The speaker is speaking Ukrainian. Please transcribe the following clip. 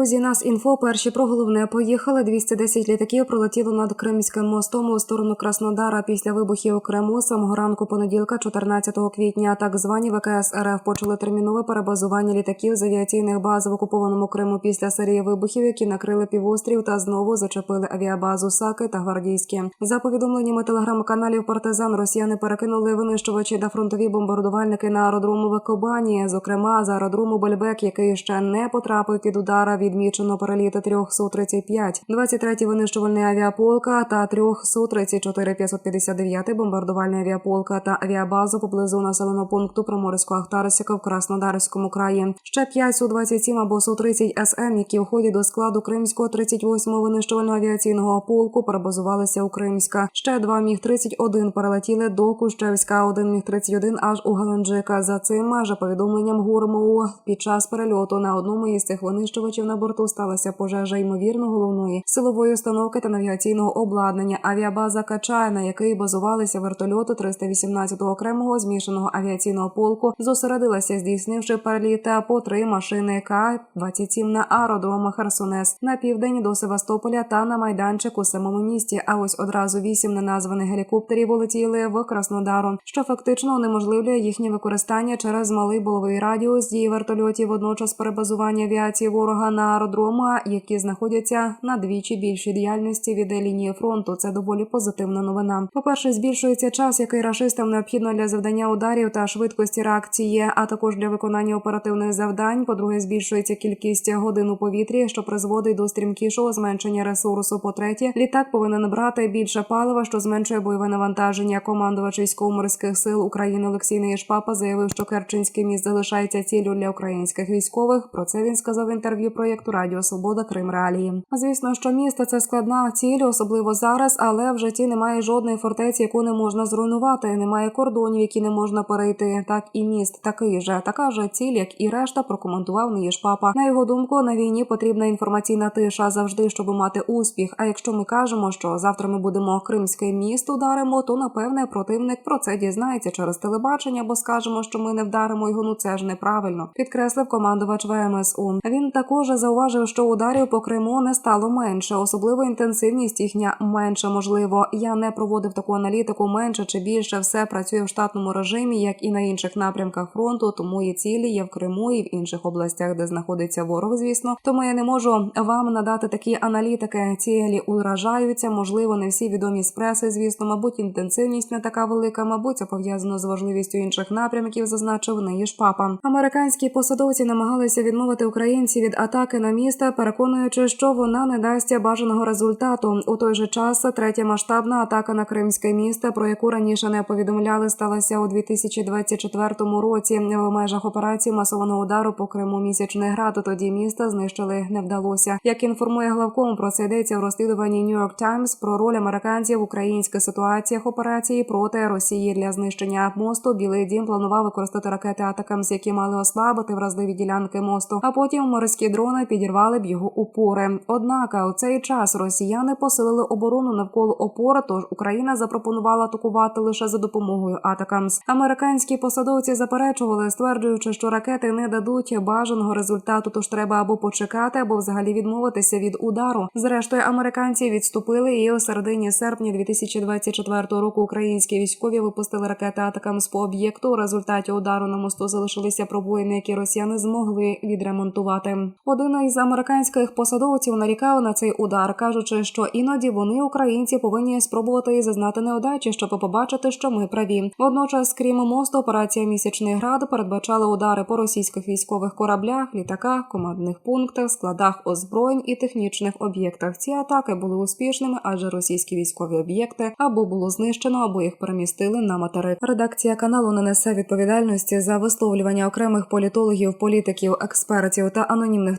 Друзі, нас інфо перші про головне поїхали. 210 літаків пролетіло над Кримським мостом у сторону Краснодара після вибухів у Криму самого ранку понеділка, 14 квітня. Так звані ВКС РФ почали термінове перебазування літаків з авіаційних баз в окупованому Криму після серії вибухів, які накрили півострів та знову зачепили авіабазу Саки та Гвардійське. За повідомленнями телеграм-каналів Партизан, Росіяни перекинули винищувачі та фронтові бомбардувальники на аеродрому в Кобані, зокрема за аеродрому Бельбек, який ще не потрапив під удара. Відмічено переліти трьох Су-35, 23-й винищувальний авіаполка та трьох Су-34 559 бомбардувальний авіаполка та авіабазу поблизу населеного пункту Приморського Ахтарсіка в Краснодарському краї. Ще 5 Су-27 або Су-30 СМ, які входять до складу Кримського 38-го винищувального авіаційного полку, перебазувалися у Кримська. Ще два Міг-31 перелетіли до Кущевська, один Міг-31 аж у Галенджика. За цим майже повідомленням ГУРМОУ під час перельоту на одному із цих винищувачів на борту сталася пожежа ймовірно головної силової установки та навігаційного обладнання. Авіабаза Качай, на якій базувалися вертольоти 318-го окремого змішаного авіаційного полку, зосередилася, здійснивши переліти по три машини К-27 на аеродромах Херсонес на південь до Севастополя та на майданчику у самому місті. А ось одразу вісім неназваних гелікоптерів улетіли в Краснодару, що фактично унеможливлює їхнє використання через малий боловий радіус дії вертольотів. Водночас перебазування авіації ворога на аеродрома, які знаходяться на двічі більшій діяльності від лінії фронту. Це доволі позитивна новина. По перше, збільшується час, який рашистам необхідно для завдання ударів та швидкості реакції, а також для виконання оперативних завдань. По-друге, збільшується кількість годин у повітрі, що призводить до стрімкішого зменшення ресурсу. По третє, літак повинен брати більше палива, що зменшує бойове навантаження. Командувач військово-морських сил України Олексій Неєшпапа заявив, що Керченський міст залишається ціллю для українських військових. Про це він сказав в інтерв'ю проєкту Радіо Свобода Крим Реалії. Звісно, що місто це складна ціль, особливо зараз, але в житті немає жодної фортеці, яку не можна зруйнувати. Немає кордонів, які не можна перейти. Так і міст такий же, така же ціль, як і решта, прокоментував Неєшпапа. На його думку, на війні потрібна інформаційна тиша завжди, щоб мати успіх. А якщо ми кажемо, що завтра ми будемо кримське місто ударимо, то напевне противник про це дізнається через телебачення, бо скажемо, що ми не вдаримо його. Ну це ж неправильно. Підкреслив командувач ВМСУ. Він також зауважив, що ударів по Криму не стало менше, особливо інтенсивність їхня менше можливо. Я не проводив таку аналітику менше чи більше. Все працює в штатному режимі, як і на інших напрямках фронту. Тому і цілі є в Криму і в інших областях, де знаходиться ворог. Звісно, тому я не можу вам надати такі аналітики. Цілі уражаються. Можливо, не всі відомі з преси. Звісно, мабуть, інтенсивність не така велика. Мабуть, це пов'язано з важливістю інших напрямків. Зазначив неїж папа. Американські посадовці намагалися відмовити українців від атаки на місто, переконуючи, що вона не дасть бажаного результату. У той же час третя масштабна атака на кримське місто, про яку раніше не повідомляли, сталася у 2024 році. В межах операції масованого удару по Криму місячний град. Тоді міста знищили не вдалося. Як інформує главком, про це йдеться в розслідуванні New York Times про роль американців в українських ситуаціях операції проти Росії для знищення мосту. Білий дім планував використати ракети Атакамс, які мали ослабити вразливі ділянки мосту. А потім морські дрони підірвали б його упори. Однак у цей час росіяни посилили оборону навколо опори. Тож Україна запропонувала атакувати лише за допомогою Атакамс. Американські посадовці заперечували, стверджуючи, що ракети не дадуть бажаного результату. Тож треба або почекати, або взагалі відмовитися від удару. Зрештою, американці відступили, і у середині серпня 2024 року українські військові випустили ракети Атакамс по об'єкту. У результаті удару на мосту залишилися пробоїни, які росіяни змогли відремонтувати. Один із американських посадовців нарікав на цей удар, кажучи, що іноді вони, українці, повинні спробувати зазнати неудачі, щоб побачити, що ми праві. Водночас, крім мосту, операція місячний град передбачала удари по російських військових кораблях, літаках, командних пунктах, складах озброєнь і технічних об'єктах. Ці атаки були успішними, адже російські військові об'єкти або було знищено, або їх перемістили на материк. Редакція каналу не несе відповідальності за висловлювання окремих політологів, політиків, експертів та анонімних